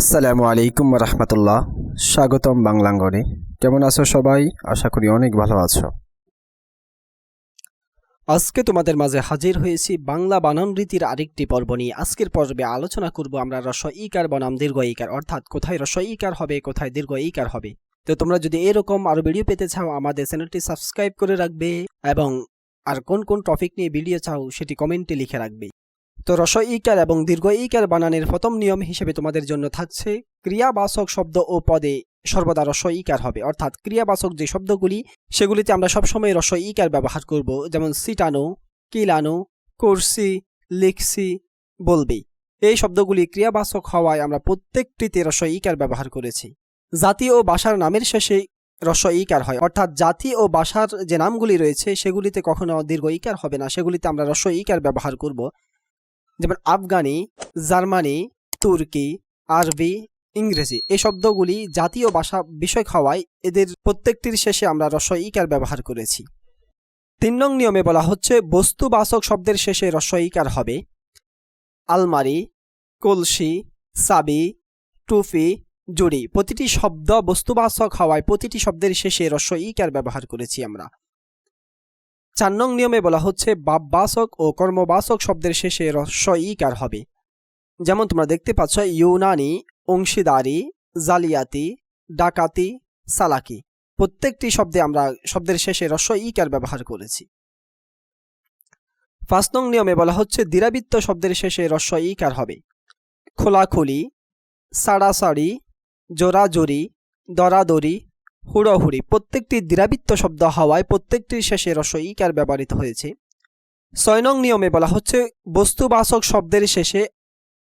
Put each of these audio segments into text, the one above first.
আসসালামু আলাইকুম রহমতুল্লাহ স্বাগতম বাংলাঙ্গনে। কেমন আছো সবাই? আশা করি অনেক ভালো আছো। আজকে তোমাদের মাঝে হাজির হয়েছি বাংলা বানান রীতির আরেকটি পর্ব নিয়ে। আজকের পর্বে আলোচনা করব আমরা রস ইকার বনাম দীর্ঘ ইকার, অর্থাৎ কোথায় রস ইকার হবে, কোথায় দীর্ঘ ইকার হবে। তো তোমরা যদি এরকম আরও ভিডিও পেতে চাও, আমাদের চ্যানেলটি সাবস্ক্রাইব করে রাখবে এবং আর কোন কোন টপিক নিয়ে ভিডিও চাও, সেটি কমেন্টে লিখে রাখবে। তো রস ইকার এবং দীর্ঘ ইকার বানানের প্রথম নিয়ম হিসেবে তোমাদের জন্য থাকছে ক্রিয়াবাচক শব্দ ও পদে সর্বদা রস ইকার হবে। অর্থাৎ ক্রিয়াবাচক যে শব্দগুলি, সেগুলিতে আমরা সবসময় রস ইকার ব্যবহার করব, যেমন সিটানো, কিলানো, করছি, লিখছি, বলবি। এই শব্দগুলি ক্রিয়াবাচক হওয়ায় আমরা প্রত্যেকটিতে রস ইকার ব্যবহার করেছি। জাতি ও ভাষার নামের শেষে রস ইকার হয়। অর্থাৎ জাতি ও ভাষার যে নামগুলি রয়েছে, সেগুলিতে কখনো দীর্ঘ ইকার হবে না। সেগুলিতে আমরা রস ইকার ব্যবহার করব। যেমন আফগানি, জার্মানি, তুর্কি, আরবি, ইংরেজি এই শব্দগুলি জাতীয় ভাষা বিষয় খাওয়ায় এদের প্রত্যেকটির শেষে আমরা রস্ব ইকার ব্যবহার করেছি। তিন নং নিয়মে বলা হচ্ছে, বস্তুবাচক শব্দের শেষে রস্ব ইকার হবে। আলমারি, কলসি সাবি টুপি, জুড়ি প্রতিটি শব্দ বস্তুবাচক হওয়ায় প্রতিটি শব্দের শেষে রস্ব ইকার ব্যবহার করেছি আমরা। চার নং নিয়মে বলা হচ্ছে বাপবাচক ও কর্মবাচক শব্দের শেষে রস্ব ইকার হবে। যেমন তোমরা দেখতে পাচ্ছ, ইউনানি, অংশীদারি, জালিয়াতি, ডাকাতি, সালাকি। প্রত্যেকটি শব্দে আমরা শব্দের শেষে রস্ব ইকার ব্যবহার করেছি। পাঁচ নং নিয়মে বলা হচ্ছে, দ্বিরাবৃত্ত শব্দের শেষে রস্ব ইকার হবে। খোলাখুলি, সাড়াসাড়ি, জোরাজোরি, দরাদরি হুড়োহুড়ি। প্রত্যেকটি দ্বিরাবৃত্ত শব্দ হওয়ায় প্রত্যেকটির শেষে রস্ব ইকার ব্যবহৃত হয়েছে। ছয় নং নিয়মে বলা হচ্ছে, বস্তুবাচক শব্দের শেষে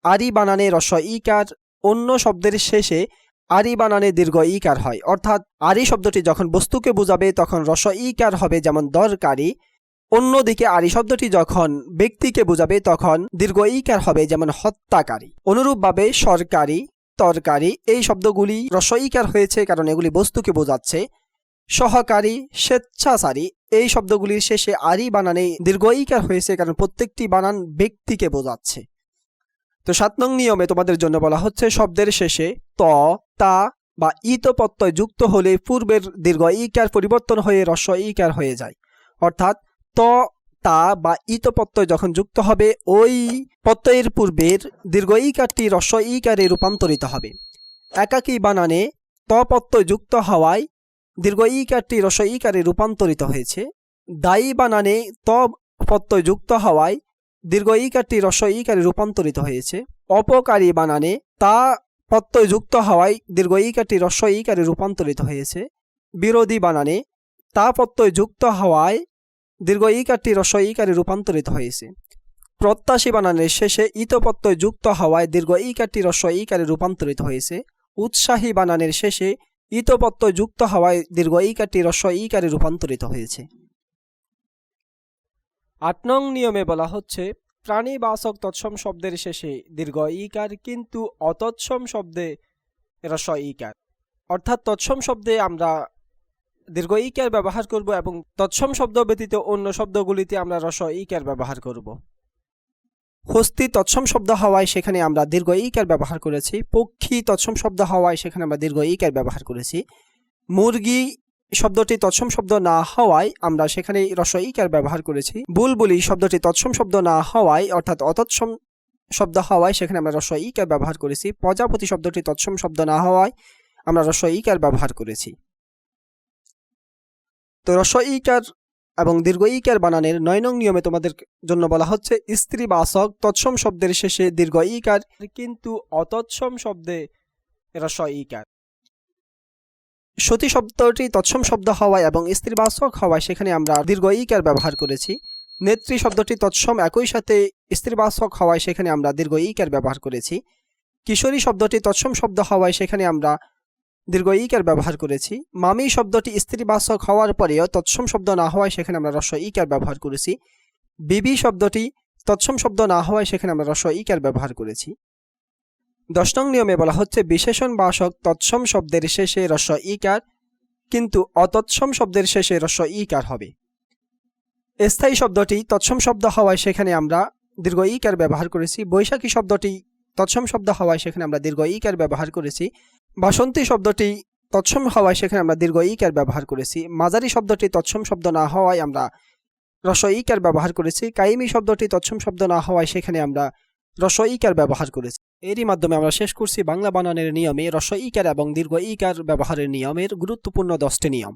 আরি বানানে রস্ব ইকার অন্য শব্দের শেষে আরি বানানে দীর্ঘ ইকার হয়। অর্থাৎ আরি শব্দটি যখন বস্তুকে বোঝাবে, তখন রস ইকার হবে যেমন দরকারি। অন্যদিকে আরি শব্দটি যখন ব্যক্তিকে বোঝাবে, তখন দীর্ঘ ইকার হবে যেমন হত্যাকারী। অনুরূপভাবে সরকারি তরকারি। এই শব্দগুলি রস ইকার হয়েছে কারণ এগুলি বস্তুকে বোঝাচ্ছে। সহকারী, স্বেচ্ছাচারী। এই শব্দগুলির শেষে আরি বানানে দীর্ঘ ইকার হয়েছে কারণ প্রত্যেকটি বানান ব্যক্তিকে বোঝাচ্ছে। তো সাত নং নিয়মে তোমাদের জন্য বলা হচ্ছে, শব্দের শেষে ত, তা বা ইত প্রত্যয় যুক্ত হলে পূর্বের দীর্ঘ ইকার পরিবর্তন হয়ে রস্ব ইকার হয়ে যায়। অর্থাৎ ত তা বা ইত প্রত্যয় যখন যুক্ত হবে, ওই প্রত্যয়ের পূর্বের দীর্ঘ ইকারটি রস্ব ইকারে রূপান্তরিত হবে। একাকী বানানে ত প্রত্যয় যুক্ত হওয়ায় দীর্ঘ ইকারটি রস্ব ইকারে রূপান্তরিত হয়েছে। দায়ী বানানে ত প্রত্যয় যুক্ত হওয়ায় দীর্ঘ ইকারটি রস্ব ইকারে রূপান্তরিত হয়েছে। অপকারী বানানে তা প্রত্যয় যুক্ত হওয়ায় দীর্ঘ ইকারটি রস্ব ইকারে রূপান্তরিত হয়েছে। বিরোধী বানানে তা প্রত্যয় যুক্ত হওয়ায় দীর্ঘ ইকারটি রস্ব ইকারে রূপান্তরিত হয়েছে। প্রত্যাশী বানানের শেষে ইত প্রত্যয় যুক্ত হওয়ায় দীর্ঘ ইকারটি রস্ব ইকারে রূপান্তরিত হয়েছে। উৎসাহী বানানের শেষে ইত প্রত্যয় যুক্ত হওয়ায় দীর্ঘ ইকারটি রস্ব ইকারে রূপান্তরিত হয়েছে। আট নং নিয়মে বলা হচ্ছে প্রাণীবাচক তৎসম শব্দের শেষে দীর্ঘ ইকার কিন্তু অতৎসম শব্দে রস ইকার। অর্থাৎ তৎসম শব্দে আমরা দীর্ঘ ইকার ব্যবহার করব এবং তৎসম শব্দ ব্যতীত অন্য শব্দগুলিতে আমরা রস ইকার ব্যবহার করব। হস্তি তৎসম শব্দ হওয়ায় সেখানে আমরা দীর্ঘ ইকার ব্যবহার করেছি। পক্ষী তৎসম শব্দ হওয়ায় সেখানে আমরা দীর্ঘ ইকার ব্যবহার করেছি। মুরগি শব্দটি তৎসম শব্দ না হওয়ায় আমরা সেখানে রস ইকার ব্যবহার করেছি। বুলবুলি শব্দটি তৎসম শব্দ না হওয়ায় অর্থাৎ অতৎসম শব্দ হওয়ায় সেখানে আমরা রস ইকার ব্যবহার করেছি। প্রজাপতি শব্দটি তৎসম শব্দ না হওয়ায় আমরা রস ইকার ব্যবহার করেছি। তো রস ইকার এবং দীর্ঘ ইকার বানানের নয় নং নিয়মে তোমাদের জন্য বলা হচ্ছে স্ত্রী বাসক তৎসম শব্দের শেষে দীর্ঘ ইকার, কিন্তু অতৎসম শব্দে রস ইকার। সতী শব্দটি তৎসম শব্দ হওয়ায় এবং স্ত্রীবাচক হওয়ায় সেখানে আমরা দীর্ঘ ইকার ব্যবহার করেছি। নেত্রী শব্দটি তৎসম একই সাথে স্ত্রীবাচক হওয়ায় সেখানে আমরা দীর্ঘ ইকার ব্যবহার করেছি। কিশোরী শব্দটি তৎসম শব্দ হওয়ায় সেখানে আমরা দীর্ঘ ইকার ব্যবহার করেছি। মামি শব্দটি স্ত্রীবাচক হওয়ার পরেও তৎসম শব্দ না হওয়ায় সেখানে আমরা রস্ব ইকার ব্যবহার করেছি। বিবি শব্দটি তৎসম শব্দ না হওয়ায় সেখানে আমরা রস্ব ইকার ব্যবহার করেছি। দশ নং নিয়মে বলা হচ্ছে বিশেষণ বাসক তৎসম শব্দের শেষে রস্ব ইকার কিন্তু অতৎসম শব্দের শেষে রস্ব ইকার হবে। স্থায়ী শব্দটি তৎসম শব্দ হওয়ায় সেখানে আমরা দীর্ঘ ইকার ব্যবহার করেছি। বৈশাখী শব্দটি তৎসম শব্দ হওয়ায় সেখানে আমরা দীর্ঘ ইকার ব্যবহার করেছি। বাসন্তী শব্দটি তৎসম হওয়ায় সেখানে আমরা দীর্ঘ ইকার ব্যবহার করেছি। মাঝারি শব্দটি তৎসম শব্দ না হওয়ায় আমরা রস ইকার ব্যবহার করেছি। কাইমি শব্দটি তৎসম শব্দ না হওয়ায় সেখানে আমরা রস ইকার ব্যবহার করেছি। এরই মাধ্যমে আমরা শেষ করছি বাংলা বানানের নিয়মে রস ইকার এবং দীর্ঘ ইকার ব্যবহারের নিয়মের গুরুত্বপূর্ণ দশটি নিয়ম।